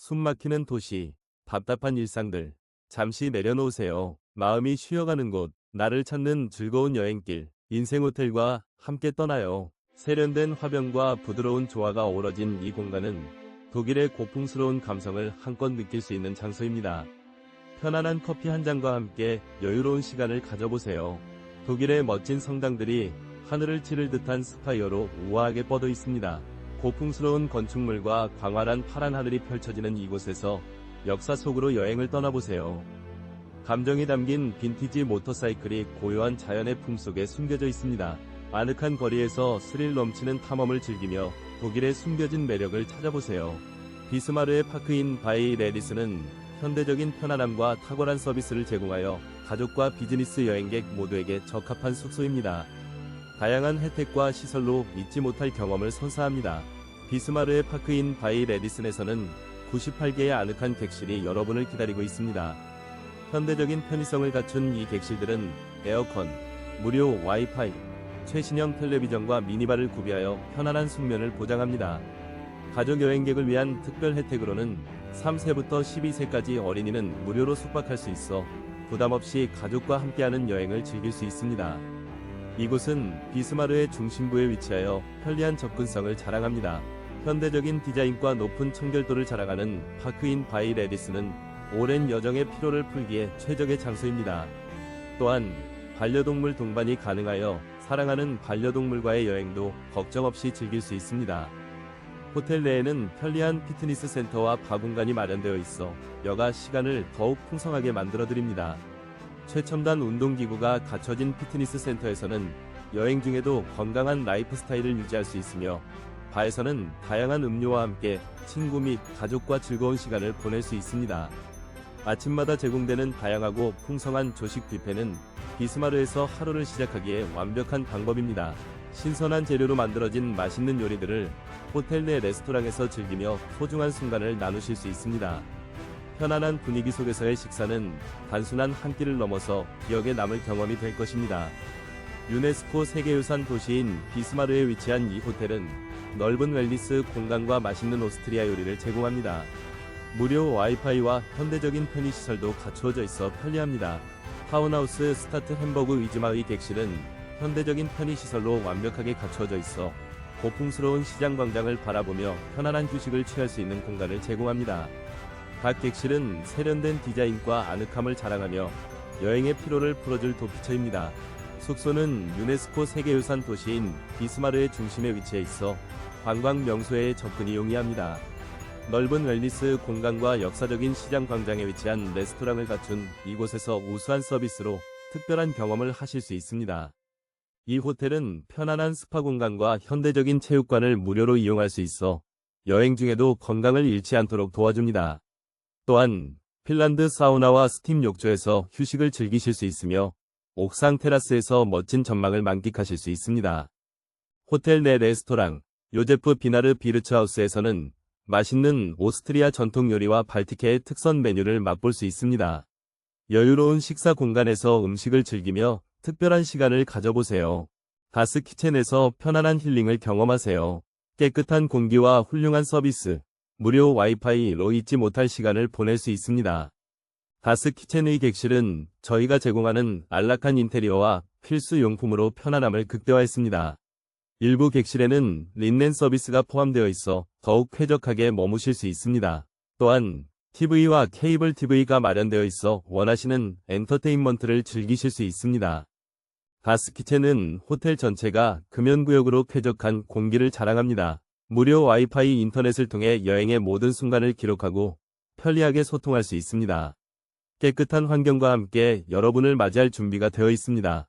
숨막히는 도시, 답답한 일상들. 잠시 내려놓으세요. 마음이 쉬어가는 곳, 나를 찾는 즐거운 여행길, 인생 호텔과 함께 떠나요. 세련된 화병과 부드러운 조화가 어우러진 이 공간은 독일의 고풍스러운 감성을 한껏 느낄 수 있는 장소입니다. 편안한 커피 한 잔과 함께 여유로운 시간을 가져보세요. 독일의 멋진 성당들이 하늘을 찌를 듯한 스파이어로 우아하게 뻗어 있습니다. 고풍스러운 건축물과 광활한 파란 하늘이 펼쳐지는 이곳에서 역사 속으로 여행을 떠나보세요. 감정이 담긴 빈티지 모터사이클이 고요한 자연의 품속에 숨겨져 있습니다. 아늑한 거리에서 스릴 넘치는 탐험을 즐기며 독일의 숨겨진 매력을 찾아보세요. 비스마르의 파크인 바이 레디스는 현대적인 편안함과 탁월한 서비스를 제공하여 가족과 비즈니스 여행객 모두에게 적합한 숙소입니다. 다양한 혜택과 시설로 잊지 못할 경험을 선사합니다. 비스마르의 파크인 바이 레디슨에서는 98개의 아늑한 객실이 여러분을 기다리고 있습니다. 현대적인 편의성을 갖춘 이 객실들은 에어컨, 무료 와이파이, 최신형 텔레비전과 미니바를 구비하여 편안한 숙면을 보장합니다. 가족 여행객을 위한 특별 혜택으로는 3세부터 12세까지 어린이는 무료로 숙박할 수 있어 부담 없이 가족과 함께하는 여행을 즐길 수 있습니다. 이곳은 비스마르의 중심부에 위치하여 편리한 접근성을 자랑합니다. 현대적인 디자인과 높은 청결도를 자랑하는 파크인 바이 레디스는 오랜 여정의 피로를 풀기에 최적의 장소입니다. 또한 반려동물 동반이 가능하여 사랑하는 반려동물과의 여행도 걱정 없이 즐길 수 있습니다. 호텔 내에는 편리한 피트니스 센터와 바 공간이 마련되어 있어 여가 시간을 더욱 풍성하게 만들어 드립니다. 최첨단 운동기구가 갖춰진 피트니스 센터에서는 여행 중에도 건강한 라이프 스타일을 유지할 수 있으며 바에서는 다양한 음료와 함께 친구 및 가족과 즐거운 시간을 보낼 수 있습니다. 아침마다 제공되는 다양하고 풍성한 조식 뷔페는 비스마르에서 하루를 시작하기에 완벽한 방법입니다. 신선한 재료로 만들어진 맛있는 요리들을 호텔 내 레스토랑에서 즐기며 소중한 순간을 나누실 수 있습니다. 편안한 분위기 속에서의 식사는 단순한 한 끼를 넘어서 기억에 남을 경험이 될 것입니다. 유네스코 세계유산 도시인 비스마르에 위치한 이 호텔은 넓은 웰니스 공간과 맛있는 오스트리아 요리를 제공합니다. 무료 와이파이와 현대적인 편의시설도 갖추어져 있어 편리합니다. 타운하우스 스타트 햄버그 위즈마의 객실은 현대적인 편의시설로 완벽하게 갖추어져 있어 고풍스러운 시장 광장을 바라보며 편안한 휴식을 취할 수 있는 공간을 제공합니다. 각 객실은 세련된 디자인과 아늑함을 자랑하며 여행의 피로를 풀어줄 도피처입니다. 숙소는 유네스코 세계유산 도시인 비스마르의 중심에 위치해 있어 관광 명소에 접근이 용이합니다. 넓은 웰니스 공간과 역사적인 시장 광장에 위치한 레스토랑을 갖춘 이곳에서 우수한 서비스로 특별한 경험을 하실 수 있습니다. 이 호텔은 편안한 스파 공간과 현대적인 체육관을 무료로 이용할 수 있어 여행 중에도 건강을 잃지 않도록 도와줍니다. 또한 핀란드 사우나와 스팀 욕조에서 휴식을 즐기실 수 있으며 옥상 테라스에서 멋진 전망을 만끽하실 수 있습니다. 호텔 내 레스토랑 요제프 비나르 비르츠하우스에서는 맛있는 오스트리아 전통 요리와 발티케의 특선 메뉴를 맛볼 수 있습니다. 여유로운 식사 공간에서 음식을 즐기며 특별한 시간을 가져보세요. 가스 키첸에서 편안한 힐링을 경험하세요. 깨끗한 공기와 훌륭한 서비스, 무료 와이파이로 잊지 못할 시간을 보낼 수 있습니다. 가스 키첸의 객실은 저희가 제공하는 안락한 인테리어와 필수 용품으로 편안함을 극대화했습니다. 일부 객실에는 린넨 서비스가 포함되어 있어 더욱 쾌적하게 머무실 수 있습니다. 또한 TV와 케이블 TV가 마련되어 있어 원하시는 엔터테인먼트를 즐기실 수 있습니다. 가스키첸은 호텔 전체가 금연구역으로 쾌적한 공기를 자랑합니다. 무료 와이파이 인터넷을 통해 여행의 모든 순간을 기록하고 편리하게 소통할 수 있습니다. 깨끗한 환경과 함께 여러분을 맞이할 준비가 되어 있습니다.